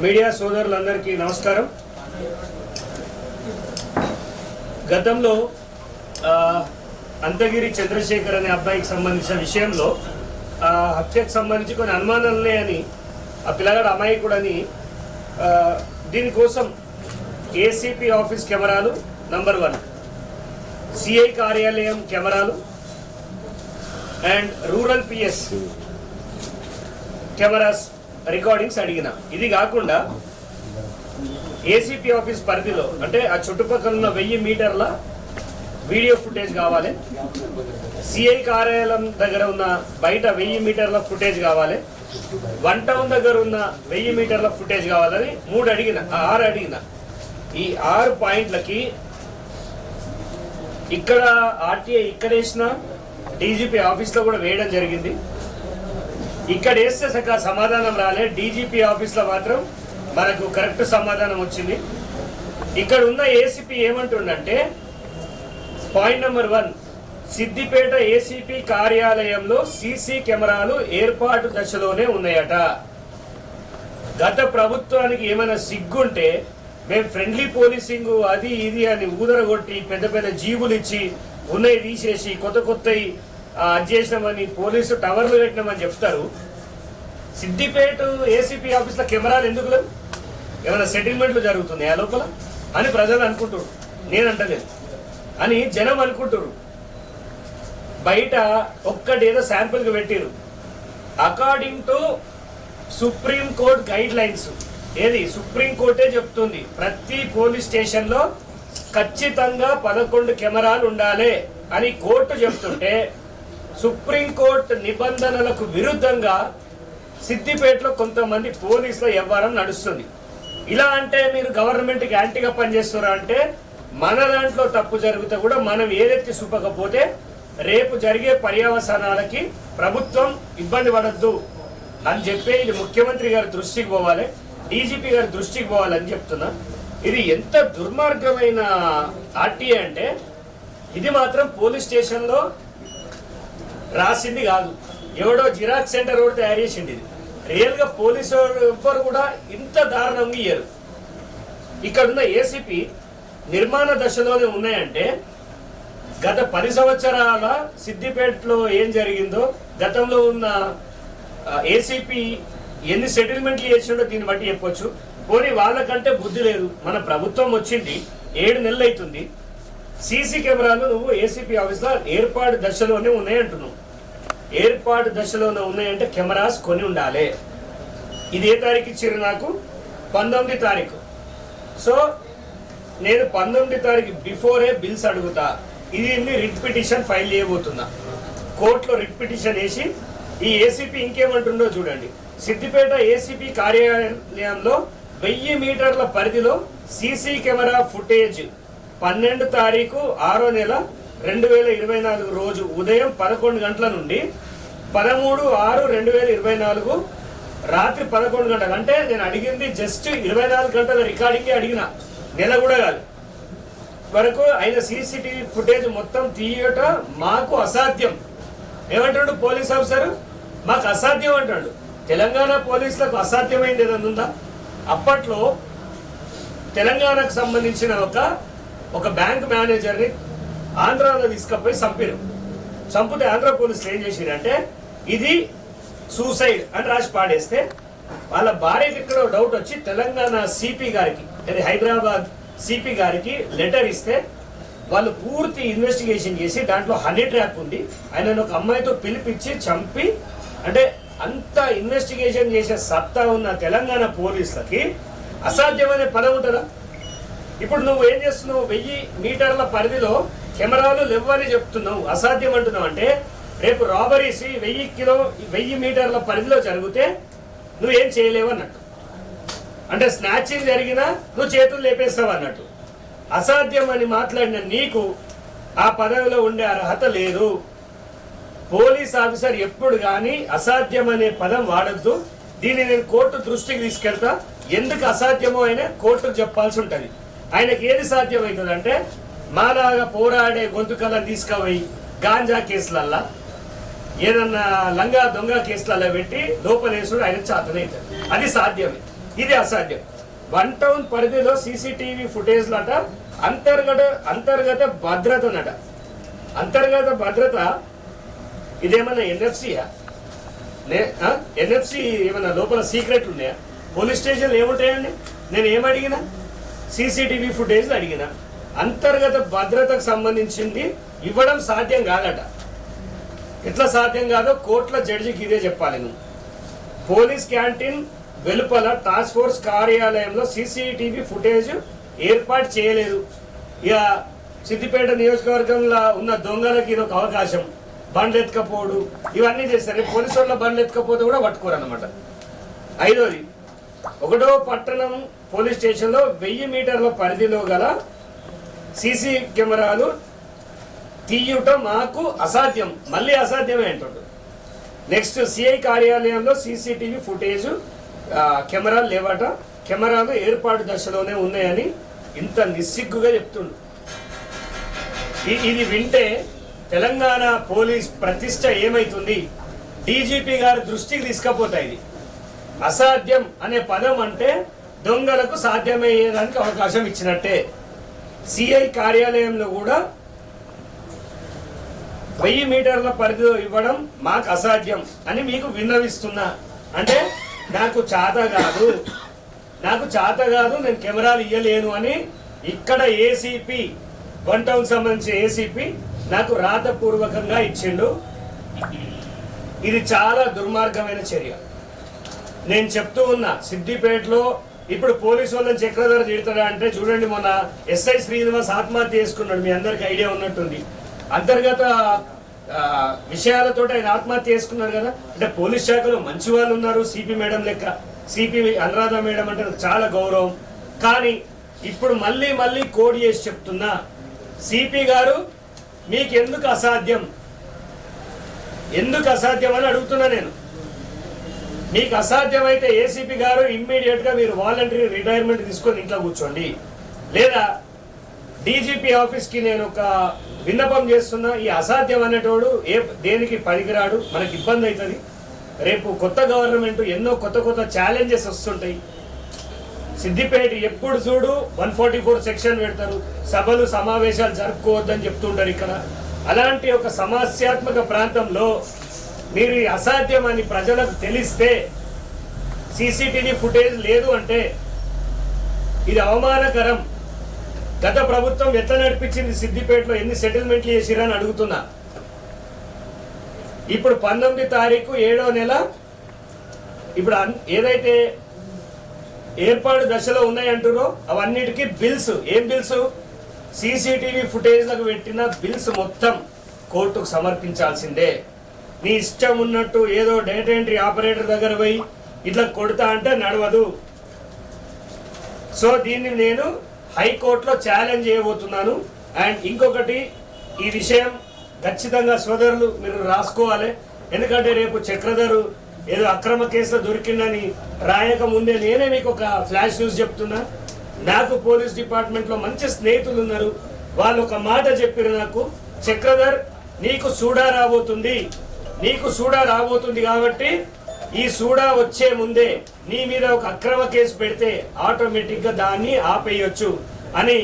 Media సోదరులందరికీ నమస్కారం. గతంలో అంతగిరి చంద్రశేఖర్ అనే అబ్బాయికి సంబంధించిన విషయంలో ఆ, హత్యకు సంబంధించి కొన్ని అనుమానాలు అని ఆ పిల్లగాడు అమాయకుడని దీనికోసం ఏసీపీ ఆఫీస్ కెమెరాలు నంబర్ వన్ సిఐ కార్యాలయం కెమెరాలు and rural PS cameras recordings అడిగిన. ఇది కాకుండా ఏసీపీ ఆఫీస్ పరిధిలో అంటే ఆ చుట్టుపక్కల ఉన్న వెయ్యి మీటర్ల వీడియో ఫుటేజ్ కావాలి. సిఐ కార్యాలయం దగ్గర ఉన్న బయట వెయ్యి మీటర్ల ఫుటేజ్ కావాలి. వన్ టౌన్ దగ్గర ఉన్న వెయ్యి మీటర్ల ఫుటేజ్ కావాలని మూడు అడిగిన ఆరు అడిగిన. ఈ ఆరు పాయింట్లకి ఇక్కడ ఆర్టీఐ ఇక్కడ వేసిన డీజీపీ ఆఫీస్లో కూడా వేయడం జరిగింది. ఇక్కడ వేస్తే సక సమాధానం రాలే. డీజీపీ ఆఫీస్లో మాత్రం మనకు కరెక్ట్ సమాధానం వచ్చింది. ఇక్కడ ఉన్న ACP ఏమంటుండంటే point number one Siddipet ACP కార్యాలయంలో సీసీ కెమెరాలు ఏర్పాటు దశలోనే ఉన్నాయట. గత ప్రభుత్వానికి ఏమైనా సిగ్గుంటే మేము ఫ్రెండ్లీ పోలీసింగ్ అది ఇది అని ఊదరగొట్టి పెద్ద పెద్ద జీవులు ఇచ్చి ఉన్నవి తీసేసి కొత్త కొత్తవి చేసినామని పోలీసు టవర్లు పెట్టినామని చెప్తారు. సిద్దిపేట ఏసీపీ ఆఫీస్లో కెమెరాలు ఎందుకు లేవు? ఏమైనా సెటిల్మెంట్లు జరుగుతున్నాయి ఆ లోపల? అని ప్రజలు అనుకుంటారు నేను అంటలేదు అని జనం అనుకుంటారు బయట ఒక్కటేదో ఏదో శాంపుల్కి పెట్టిరు according to supreme court guidelines ఏది సుప్రీం కోర్టే చెప్తుంది. ప్రతి పోలీస్ స్టేషన్లో ఖచ్చితంగా పదకొండు కెమెరాలు ఉండాలి అని కోర్టు చెప్తుంటే సుప్రీం కోర్టు నిబంధనలకు విరుద్ధంగా సిద్దిపేటలో కొంతమంది పోలీసుల వ్యవహారం నడుస్తుంది. ఇలా అంటే మీరు గవర్నమెంట్కి యాంటీగా పనిచేస్తారా అంటే మన దాంట్లో తప్పు జరిగితే కూడా మనం ఏదెత్తి చూపకపోతే రేపు జరిగే పర్యవసానాలకి ప్రభుత్వం ఇబ్బంది పడద్దు అని చెప్పి ఇది ముఖ్యమంత్రి గారి దృష్టికి పోవాలి డీజీపీ గారి దృష్టికి పోవాలని చెప్తున్నా. ఇది ఎంత దుర్మార్గమైన ఆర్టీఏ అంటే ఇది మాత్రం పోలీస్ స్టేషన్లో రాసింది కాదు. ఎవడో జిరాక్స్ సెంటర్ ఒకటి తయారు చేసింది ఇది. రియల్గా పోలీసు వాళ్ళు ఎవ్వరు కూడా ఇంత దారుణంగా ఇయ్యరు. ఇక్కడ ఉన్న ఏసీపీ నిర్మాణ దశలోనే ఉన్నాయంటే గత పది సంవత్సరాల సిద్దిపేటలో ఏం జరిగిందో గతంలో ఉన్న ఏసీపీ ఎన్ని సెటిల్మెంట్లు చేసిండో దీన్ని బట్టి చెప్పొచ్చు. పోనీ వాళ్ళకంటే బుద్ధి లేదు. మన ప్రభుత్వం వచ్చింది ఏడు నెలలు అవుతుంది సీసీ కెమెరాలు నువ్వు ఏసీపీ ఆఫీస్లో ఏర్పాటు దశలోనే ఉన్నాయంటున్నావు. ఏర్పాటు దశలోనే ఉన్నాయంటే కెమెరాస్ కొని ఉండాలి. ఇది ఏ తారీఖు ఇచ్చారు నాకు? పంతొమ్మిది తారీఖు. సో నేను పంతొమ్మిది తారీఖు బిఫోరే బిల్స్ అడుగుతా. ఇది రిట్ పిటిషన్ ఫైల్ చేయబోతున్నా కోర్టులో రిట్ పిటిషన్ వేసి ఈ ఏసీపీ ఇంకేమంటుండో చూడండి. సిద్దిపేట ఏసీపీ కార్యాలయంలో వెయ్యి మీటర్ల పరిధిలో సీసీ కెమెరా ఫుటేజ్ పన్నెండు తారీఖు ఆరో నెల రెండు వేల ఇరవై నాలుగు రోజు ఉదయం పదకొండు గంటల నుండి పదమూడు ఆరు రెండు వేల ఇరవై నాలుగు రాత్రి పదకొండు గంటలు అంటే నేను అడిగింది జస్ట్ ఇరవై నాలుగు గంటల రికార్డింగే అడిగిన. నెల కూడా కాదు. వరకు ఆయన సీసీటీవీ ఫుటేజ్ మొత్తం తీయట మాకు అసాధ్యం. ఏమంటాడు పోలీస్ ఆఫీసర్? మాకు అసాధ్యం అంటాడు. తెలంగాణ పోలీసులకు అసాధ్యమైంది ఏదన్నా ఉందా? అప్పట్లో తెలంగాణకు సంబంధించిన ఒక ఒక బ్యాంక్ మేనేజర్ని ఆంధ్రాలో తీసుకపోయి చంపారు. చంపితే ఆంధ్ర పోలీసులు ఏం చేసిరంటే ఇది సూసైడ్ అని రాసి పాడేస్తే వాళ్ళ భార్యకి ఇక్కడ డౌట్ వచ్చి తెలంగాణ సిపి గారికి అది హైదరాబాద్ సిపి గారికి లెటర్ ఇస్తే వాళ్ళు పూర్తి ఇన్వెస్టిగేషన్ చేసి దాంట్లో హనీ ట్రాప్ ఉంది. ఆయన ఒక అమ్మాయితో పిలిపించి చంపి అంటే అంత ఇన్వెస్టిగేషన్ చేసే సత్తా ఉన్న తెలంగాణ పోలీసులకి అసాధ్యమనే పదం ఉంటుందా? ఇప్పుడు నువ్వు ఏం చేస్తున్నావు? వెయ్యి మీటర్ల పరిధిలో కెమెరాలు లేవని చెప్తున్నావు. అసాధ్యం అంటున్నావు అంటే రేపు రాబరీస్ వెయ్యి కిలో వెయ్యి మీటర్ల పరిధిలో జరిగితే నువ్వేం చేయలేవు అన్నట్టు. అంటే స్నాచింగ్ జరిగినా నువ్వు చేతులు లేపేస్తావు అన్నట్టు. అసాధ్యం అని మాట్లాడిన నీకు ఆ పదవిలో ఉండే అర్హత లేదు. పోలీస్ ఆఫీసర్ ఎప్పుడు కానీ అసాధ్యం అనే పదం వాడద్దు. దీన్ని నేను కోర్టు దృష్టికి తీసుకెళ్తా. ఎందుకు అసాధ్యమో అయినా కోర్టుకు చెప్పాల్సి ఉంటుంది. ఆయనకి ఏది సాధ్యమవుతుంది అంటే మాలాగా పోరాడే గొంతుకల్లా తీసుకుపోయి గాంజా కేసులల్లా ఏదన్నా లంగా దొంగ కేసులలో పెట్టి లోపలేసుడు ఆయన చేతనవుతుంది అది సాధ్యమే. ఇది అసాధ్యం. వన్ టౌన్ పరిధిలో సీసీటీవీ ఫుటేజ్లట అంతర్గత అంతర్గత భద్రతనట. అంతర్గత భద్రత ఇదేమన్నా ఎన్ఎఫ్సియా? ఎన్ఎఫ్సి ఏమన్నా లోపల సీక్రెట్లు ఉన్నాయా? పోలీస్ స్టేషన్లు ఏముంటాయండి? నేను ఏమడిగినా? సీసీటీవీ ఫుటేజ్ అడిగిన. అంతర్గత భద్రతకు సంబంధించింది ఇవ్వడం సాధ్యం కాదట. ఎట్లా సాధ్యం కాదో కోర్టుల జడ్జికి ఇదే చెప్పాలి నువ్వు. పోలీస్ క్యాంటీన్ వెలుపల టాస్క్ ఫోర్స్ కార్యాలయంలో సీసీటీవీ ఫుటేజ్ ఏర్పాటు చేయలేదు. ఇక సిద్దిపేట నియోజకవర్గంలో ఉన్న దొంగలకి ఇది ఒక అవకాశం. బండ్లు ఎత్తుకపోడు ఇవన్నీ చేస్తారు పోలీసు వాళ్ళ బండ్లు ఎత్తుకపోతే కూడా పట్టుకోరు అనమాట ఐదోది ఒకటో పట్టణం పోలీస్ స్టేషన్లో వెయ్యి మీటర్ల పరిధిలో గల సీసీ కెమెరాలు తీయుట మాకు అసాధ్యం. మళ్ళీ అసాధ్యమే అంటుండ్రు నెక్స్ట్ సిఐ కార్యాలయంలో సీసీటీవీ ఫుటేజ్ కెమెరాలు లేవట. కెమెరాలు ఏర్పాటు దశలోనే ఉన్నాయని ఇంత నిస్సిగ్గుగా చెప్తుండు. ఇది వింటే తెలంగాణ పోలీస్ ప్రతిష్ట ఏమైతుంది? డీజీపీ గారి దృష్టికి తీసుకపోతాయి ఇది. అసాధ్యం అనే పదం అంటే దొంగలకు సాధ్యమయ్యేదానికి అవకాశం ఇచ్చినట్టే. సిఐ కార్యాలయంలో కూడా వెయ్యి మీటర్ల పరిధిలో ఇవ్వడం మాకు అసాధ్యం అని మీకు విన్నవిస్తున్నా. అంటే నాకు చాత కాదు. నాకు చాత కాదు నేను కెమెరాలు ఇయ్యలేను అని ఇక్కడ ఏసీపీ వన్ టౌన్ సంబంధించిన ఏసీపీ నాకు రాతపూర్వకంగా ఇచ్చిండు. ఇది చాలా దుర్మార్గమైన చర్య. నేను చెప్తూ ఉన్నా సిద్దిపేటలో ఇప్పుడు పోలీసు వాళ్ళని చక్రధర తిడతాడా అంటే చూడండి మొన్న ఎస్ఐ శ్రీనివాస్ ఆత్మహత్య చేసుకున్నాడు. మీ అందరికి ఐడియా ఉన్నట్టుంది. అంతర్గత విషయాలతో ఆయన ఆత్మహత్య చేసుకున్నారు కదా? అంటే పోలీస్ శాఖలో మంచి వాళ్ళు ఉన్నారు సిపి మేడం లెక్క. సిపి అనురాధ మేడం అంటే నాకు చాలా గౌరవం. కానీ ఇప్పుడు మళ్ళీ మళ్ళీ కోడ్ చేసి చెప్తున్నా సిపి గారు మీకు ఎందుకు అసాధ్యం? ఎందుకు అసాధ్యం అని అడుగుతున్నా నేను. మీకు అసాధ్యమైతే ఏసీపీ గారు ఇమ్మీడియట్గా మీరు వాలంటరీ రిటైర్మెంట్ తీసుకొని ఇంట్లో కూర్చోండి. లేదా డీజీపీ ఆఫీస్కి నేను ఒక విన్నపం చేస్తున్నా. ఈ అసాధ్యం అనేటోడు ఏ దేనికి పనికిరాడు? మనకి ఇబ్బంది అవుతుంది. రేపు కొత్త గవర్నమెంట్ ఎన్నో కొత్త కొత్త ఛాలెంజెస్ వస్తుంటాయి. సిద్దిపేట ఎప్పుడు చూడు వన్ ఫార్టీ ఫోర్ సెక్షన్ పెడతారు. సభలు సమావేశాలు జరుపుకోవద్దని చెప్తుంటారు ఇక్కడ. అలాంటి ఒక సమస్యాత్మక ప్రాంతంలో మీరు అసాధ్యం అని ప్రజలకు తెలిస్తే సీసీటీవీ ఫుటేజ్ లేదు అంటే ఇది అవమానకరం. గత ప్రభుత్వం ఎట్లా నడిపించింది సిద్దిపేటలో? ఎన్ని సెటిల్మెంట్లు చేసిరని అడుగుతున్నా. ఇప్పుడు పంతొమ్మిది తారీఖు ఏడో నెల ఇప్పుడు అన్- ఏదైతే ఏర్పాటు దశలో ఉన్నాయంటారో అవన్నిటికీ బిల్స్. ఏం బిల్స్? సీసీటీవీ ఫుటేజ్లకు పెట్టిన బిల్స్ మొత్తం కోర్టుకు సమర్పించాల్సిందే. నీ ఇష్టం ఉన్నట్టు ఏదో డేటా ఎంట్రీ ఆపరేటర్ దగ్గర పోయి ఇట్లా కొడతా అంటే నడవదు. సో దీన్ని నేను హైకోర్టులో ఛాలెంజ్ చేయబోతున్నాను. అండ్ ఇంకొకటి ఈ విషయం ఖచ్చితంగా సోదరులు మీరు రాసుకోవాలి. ఎందుకంటే రేపు చక్రధరు ఏదో అక్రమ కేసులో దొరికిందని రాయక ముందే నేనే మీకు ఒక ఫ్లాష్ న్యూస్ చెప్తున్నా. నాకు పోలీస్ డిపార్ట్మెంట్లో మంచి స్నేహితులు ఉన్నారు. వాళ్ళు ఒక మాట చెప్పారు నాకు చక్రధర్ నీకు సూడా రాబోతుంది. నీకు సూడా రాబోతుంది కాబట్టి ఈ సూడా వచ్చే ముందే నీ మీద ఒక అక్రమ కేసు పెడితే ఆటోమేటిక్గా దాన్ని ఆపేయొచ్చు అని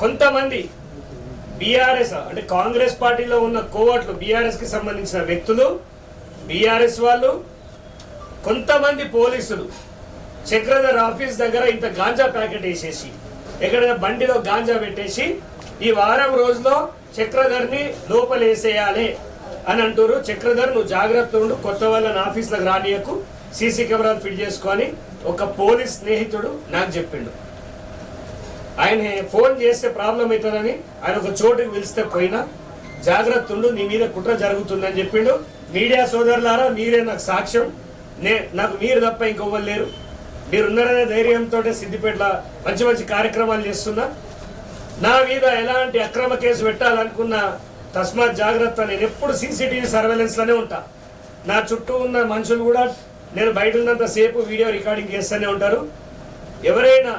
కొంతమంది బీఆర్ఎస్ అంటే కాంగ్రెస్ పార్టీలో ఉన్న కోవట్లు బీఆర్ఎస్కి సంబంధించిన వ్యక్తులు బీఆర్ఎస్ వాళ్ళు కొంతమంది పోలీసులు చక్రధర్ ఆఫీస్ దగ్గర ఇంత గాంజా ప్యాకెట్ వేసేసి ఎక్కడైనా బండిలో గాంజా పెట్టేసి ఈ వారం రోజులో చక్రధర్ని లోపలేసేయాలి. అని అంటారు. చక్రధర్ నువ్వు జాగ్రత్త ఉండు. కొత్త వాళ్ళని ఆఫీస్లకు రానియకు. సీసీ కెమెరాలు ఫిట్ చేసుకొని ఒక పోలీస్ స్నేహితుడు నాకు చెప్పిండు. ఆయన ఫోన్ చేస్తే ప్రాబ్లం అవుతుందని ఆయన ఒక చోటుకి పిలిస్తే పోయినా జాగ్రత్త ఉండు నీ మీద కుట్ర జరుగుతుందని చెప్పిండు. మీడియా సోదరులారా మీరే నాకు సాక్ష్యం. నే నాకు మీరు తప్ప ఇంకొవ్వరు లేరు. మీరున్నారనే ధైర్యంతో సిద్దిపేటలో మంచి మంచి కార్యక్రమాలు చేస్తున్నా. నా మీద ఎలాంటి అక్రమ కేసు పెట్టాలనుకున్న తస్మాత్ జాగ్రత్త నేను ఎప్పుడు సీసీటీవీ సర్వేలెన్స్లోనే ఉంటా. నా చుట్టూ ఉన్న మనుషులు కూడా నేను బయట ఉన్నంత సేపు వీడియో రికార్డింగ్ చేస్తూనే ఉంటారు. ఎవరైనా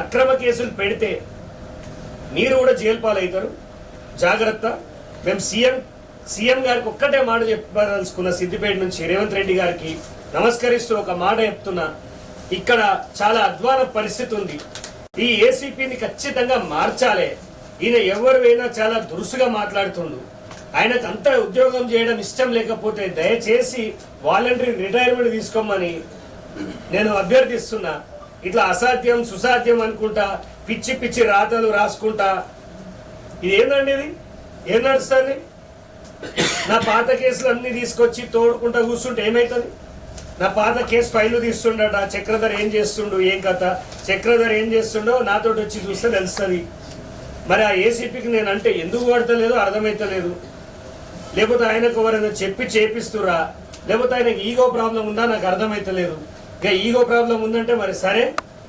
అక్రమ కేసులు పెడితే మీరు కూడా జైలు పాలవుతారు. జాగ్రత్త. మేము సీఎం సీఎం గారికి ఒక్కటే మాట చెప్పదలుచుకున్న సిద్దిపేట నుంచి రేవంత్ రెడ్డి గారికి నమస్కరిస్తూ ఒక మాట చెప్తున్నా. ఇక్కడ చాలా అధ్వాన పరిస్థితి ఉంది. ఈ ఏసీపీని ఖచ్చితంగా మార్చాలి. ఈయన ఎవరు అయినా చాలా దురుసుగా మాట్లాడుతుండు. ఆయనకు అంత ఉద్యోగం చేయడం ఇష్టం లేకపోతే దయచేసి వాలంటరీ రిటైర్మెంట్ తీసుకోమని నేను అభ్యర్థిస్తున్నా. ఇట్లా అసాధ్యం సుసాధ్యం అనుకుంటా పిచ్చి పిచ్చి రాతలు రాసుకుంటా. ఇది ఏందండి ఇది ఏం నడుస్తుంది? నా పాత కేసులు అన్నీ తీసుకొచ్చి తోడుకుంటా కూర్చుంటే ఏమవుతుంది నా పాత కేసు ఫైలు తీస్తుండట చక్రధర్ ఏం చేస్తుండు ఏం కథ? చక్రధర్ ఏం చేస్తుండో నాతోటి వచ్చి చూస్తే తెలుస్తుంది. మరి ఆ ఏసీపీకి నేను అంటే ఎందుకు పడతలేదో అర్థమైతలేదు. లేకపోతే ఆయనకు ఎవరైనా చెప్పి చేపిస్తురా లేకపోతే ఆయనకి ఈగో ప్రాబ్లం ఉందా? నాకు అర్థమైతలేదు. ఇక ఈగో ప్రాబ్లం ఉందంటే మరి సరే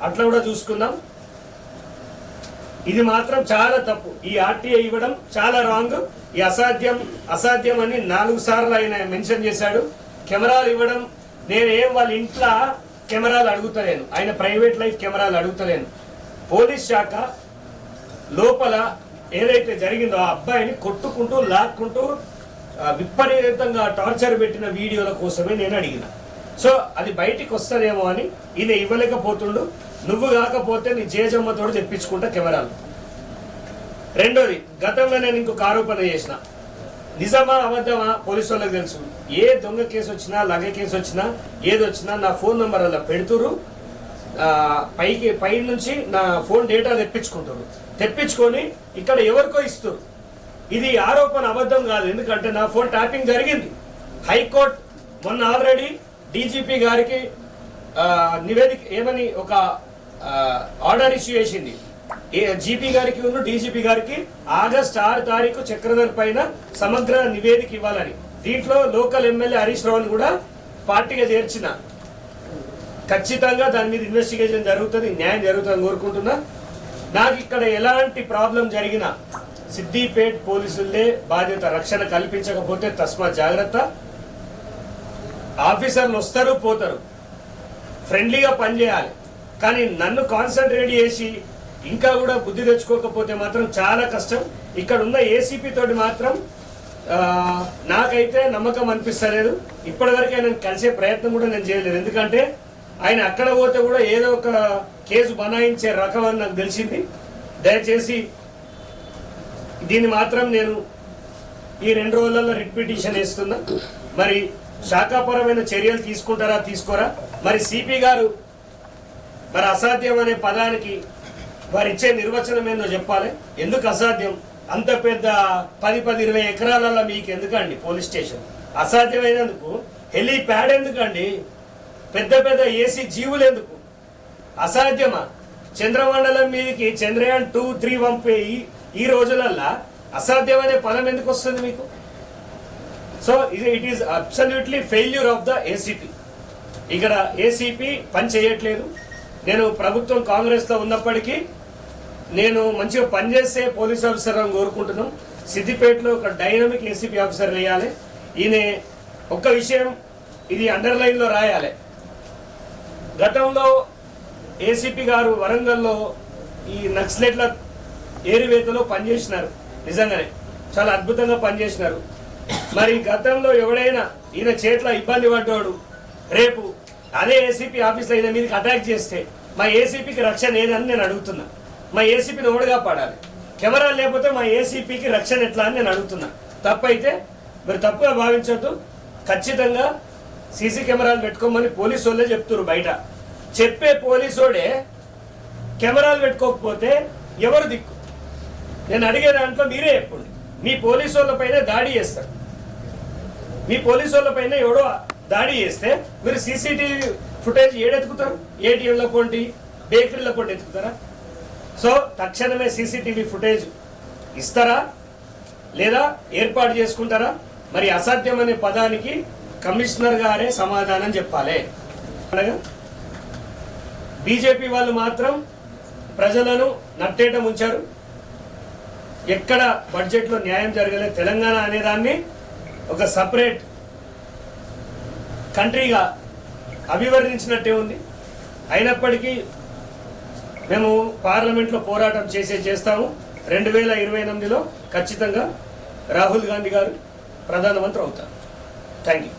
అట్లా కూడా చూసుకుందాం. ఇది మాత్రం చాలా తప్పు. ఈ ఆర్టీఐ ఇవ్వడం చాలా రాంగ్ ఈ అసాధ్యం అసాధ్యం అని నాలుగు సార్లు ఆయన మెన్షన్ చేశాడు. కెమెరాలు ఇవ్వడం నేను ఏం వాళ్ళ ఇంట్లో కెమెరాలు అడుగుతలేను. ఆయన ప్రైవేట్ లైఫ్ కెమెరాలు అడుగుతలేను. పోలీస్ శాఖ లోపల ఏదైతే జరిగిందో ఆ అబ్బాయిని కొట్టుకుంటూ లాక్కుంటూ విపరీతంగా టార్చర్ పెట్టిన వీడియోల కోసమే నేను అడిగిన. సో అది బయటికి వస్తుందేమో అని ఈయన ఇవ్వలేకపోతుండు. నువ్వు కాకపోతే నీ జేజమ్మతోడు తెప్పించుకుంటా కెమెరాలు. రెండోది గతంలో నేను ఇంకొక ఆరోపణ చేసిన. నిజమా అబద్ధమా పోలీసు వాళ్ళకి తెలుసు. ఏ దొంగ కేసు వచ్చినా లగ కేసు వచ్చినా ఏది వచ్చినా నా ఫోన్ నెంబర్ అలా పెడుతురు పైకి పై నుంచి నా ఫోన్ డేటా తెప్పించుకుంటారు తెప్పించుకొని ఇక్కడ ఎవరికో ఇస్తారు ఇది ఆరోపణ అబద్ధం కాదు ఎందుకంటే నా ఫోన్ ట్యాపింగ్ జరిగింది. హైకోర్టు మొన్న ఆల్రెడీ డీజీపీ గారికి నివేదిక ఏమని ఒక ఆర్డర్ ఇష్యూ చేసింది. జీపీ గారికి ఉన్న డీజీపీ గారికి ఆగస్ట్ ఆరు తారీఖు చక్రధర్ పైన సమగ్ర నివేదిక ఇవ్వాలని. దీంట్లో లోకల్ ఎమ్మెల్యే హరీష్ రావుని కూడా పార్టీగా చేర్చిన. ఖచ్చితంగా దాని మీద ఇన్వెస్టిగేషన్ జరుగుతుంది న్యాయం జరుగుతుందని కోరుకుంటున్నా. నాకు ఇక్కడ ఎలాంటి ప్రాబ్లం జరిగినా సిద్దిపేట్ పోలీసులే బాధ్యత రక్షణ కల్పించకపోతే తస్మా జాగ్రత్త. ఆఫీసర్లు వస్తారు పోతారు. ఫ్రెండ్లీగా పనిచేయాలి. కానీ నన్ను కాన్సన్ట్రేట్ చేసి ఇంకా కూడా బుద్ధి తెచ్చుకోకపోతే మాత్రం చాలా కష్టం. ఇక్కడ ఉన్న ఏసీపీ తోటి మాత్రం నాకైతే నమ్మకం అనిపిస్తలేదు. ఇప్పటివరకు ఆయన కలిసే ప్రయత్నం కూడా నేను చేయలేదు. ఎందుకంటే ఆయన అక్కడ పోతే కూడా ఏదో ఒక కేసు బనాయించే రకం అని నాకు తెలిసింది. దయచేసి దీన్ని మాత్రం నేను ఈ రెండు రోజులలో రిట్ పిటిషన్ వేస్తున్నా. మరి శాఖాపరమైన చర్యలు తీసుకుంటారా తీసుకోరా? మరి సిపి గారు మరి అసాధ్యం అనే పదానికి వారు ఇచ్చే నిర్వచనం ఏందో చెప్పాలి. ఎందుకు అసాధ్యం? అంత పెద్ద పది పది ఇరవై ఎకరాలలో మీకు ఎందుకండి పోలీస్ స్టేషన్? అసాధ్యమైనందుకు? హెలీ ప్యాడ్ ఎందుకండి? పెద్ద పెద్ద ఏసీ జీవులు ఎందుకు? అసాధ్యమా? చంద్రమండలం మీదకి చంద్రయాన్ టూ త్రీ పంపేయి ఈ ఈ రోజులల్లా అసాధ్యమనే పదం ఎందుకు వస్తుంది మీకు? సో ఇది it is absolutely failure of the ACP ఇక్కడ ఏసీపీ పని చేయట్లేదు. నేను ప్రభుత్వం కాంగ్రెస్లో ఉన్నప్పటికీ నేను మంచిగా పనిచేసే పోలీస్ ఆఫీసర్ అని కోరుకుంటున్నాం. సిద్దిపేటలో ఒక డైనమిక్ ఏసీపీ ఆఫీసర్ వేయాలి. ఈయన ఒక్క విషయం ఇది అండర్లైన్లో రాయాలి. గతంలో ఏసీపీ గారు వరంగల్లో ఈ నక్సలెట్ల ఏరివేతలో పనిచేసినారు. నిజంగానే చాలా అద్భుతంగా పనిచేసినారు. మరి గతంలో ఎవడైనా ఈయన చేట్ల ఇబ్బంది పడ్డాడు రేపు అదే ఏసీపీ ఆఫీస్లో ఈయన మీదకి అటాక్ చేస్తే మా ఏసీపీకి రక్షణ ఏదని నేను అడుగుతున్నా. మా ఏసీపీని ఓడగా పడాలి. కెమెరా లేకపోతే మా ఏసీపీకి రక్షణ ఎట్లా అని నేను అడుగుతున్నా. తప్పైతే మీరు తప్పుగా భావించొద్దు. ఖచ్చితంగా సీసీ కెమెరాలు పెట్టుకోమని పోలీసు వాళ్ళే చెప్తున్నారు బయట. చెప్పే పోలీసోడే కెమెరాలు పెట్టుకోకపోతే ఎవరు దిక్కు? నేను అడిగే దాంట్లో మీరే చెప్పండి. మీ పోలీసు వాళ్ళపైన దాడి చేస్తారు. మీ పోలీసు వాళ్ళపైన ఎవడో దాడి చేస్తే మీరు సీసీటీవీ ఫుటేజ్ ఏడెత్తుకుతారు? ఏటీఎంలో కొంటి బేకరీలో కొంటి ఎత్తుకుతారా? సో తక్షణమే సీసీటీవీ ఫుటేజ్ ఇస్తారా? లేదా ఏర్పాటు చేసుకుంటారా? మరి అసాధ్యం అనే పదానికి కమిషనర్ గారే సమాధానం చెప్పాలి. అనగా బీజేపీ వాళ్ళు మాత్రం ప్రజలను నట్టేట ఉంచారు ఎక్కడ బడ్జెట్లో న్యాయం జరగలేదు తెలంగాణ అనేదాన్ని ఒక సపరేట్ కంట్రీగా అభివర్ణించినట్టే ఉంది. అయినప్పటికీ మేము పార్లమెంట్లో పోరాటం చేసే చేస్తాము. రెండు వేల ఇరవై ఎనిమిదిలో ఖచ్చితంగా రాహుల్ గాంధీ గారు ప్రధానమంత్రి అవుతారు. Thank you